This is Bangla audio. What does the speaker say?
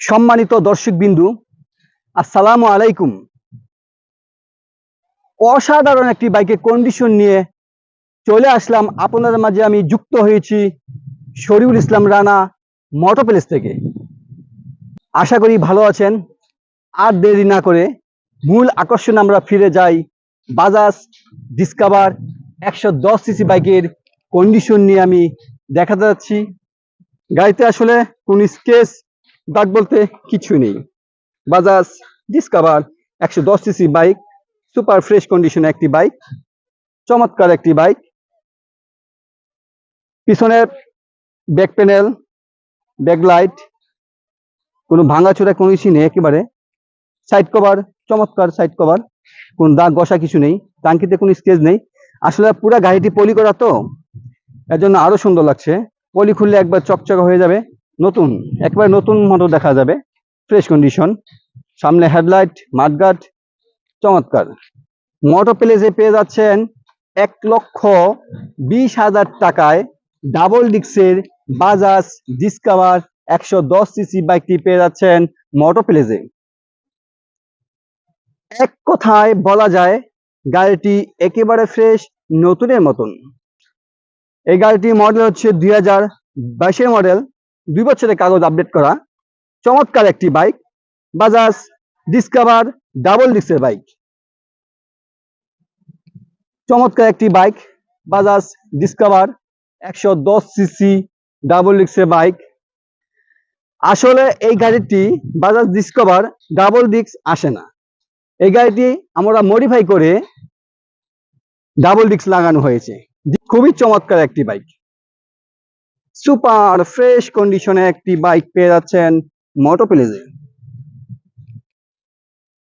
সম্মানিত দর্শক বিন্দু আসসালামু আলাইকুম। অসাধারণ একটি বাইকের কন্ডিশন নিয়ে চলে আসলাম। আপনাদের মাঝে আমি যুক্ত হয়েছি শরীফুল ইসলাম রানা মোটর প্যালেস থেকে। আশা করি ভালো আছেন। আর দেরি না করে মূল আকর্ষণ আমরা ফিরে যাই বাজাজ ডিসকাভার একশো দশ সিসি বাইকের কন্ডিশন নিয়ে আমি দেখাতে যাচ্ছি। গাড়িতে আসলে কোন স্কেচ দাগ বলতে কিছু নেই। বাজাজ ডিসকাভার একশো দশ সিসি বাইক, সুপার ফ্রেশ কন্ডিশনে একটি বাইক, চমৎকার একটি বাইক। পিছনের ব্যাক প্যানেল ব্যাকলাইট কোনো ভাঙাচোরা কোনো কিছু নেই একেবারে। সাইড কভার, চমৎকার সাইড কভার, কোন দাগ ঘষা কিছু নেই, টাঙ্কিতে কোনো স্কেচ নেই। আসলে পুরো গাড়িটি পলি করা তো, এর জন্য আরও সুন্দর লাগছে। পলি খুললে একবার চকচকে হয়ে যাবে। নতুন, একবার নতুন মতো দেখা যাবে। ফ্রেশ কন্ডিশন সামনে হেডলাইট মাঠগার্ড চমৎকার। মোটর প্লেসে পেয়ে যাচ্ছেন এক লক্ষ বিশ হাজার টাকায় ডাবল ডিক্সের বাজাজ ডিসকাভার একশো দশ সিসি বাইকটি পেয়ে যাচ্ছেন মোটর প্লেসে এক কথায় বলা যায়, গাড়িটি একেবারে ফ্রেশ নতুনের মতন। এই গাড়িটির মডেল হচ্ছে দুই হাজার বাইশের মডেল দুই বছরের কাগজ আপডেট করা। চমৎকার একটি বাইক বাজাজ ডিসকাভার ডাবল ডিস্কের বাইক চমৎকার একটি বাইক বাজাজ ডিসকাভার একশো দশ সিসি ডাবল ডিস্কের বাইক আসলে এই গাড়িটি বাজাজ ডিসকভার ডাবল ডিস্ক আসে না। এই গাড়িটি আমরা মডিফাই করে ডাবল ডিস্ক লাগানো হয়েছে। খুবই চমৎকার একটি বাইক সুপার ফ্রেশ কন্ডিশনে একটি বাইক পেয়ে যাচ্ছেন মোটো প্লেজে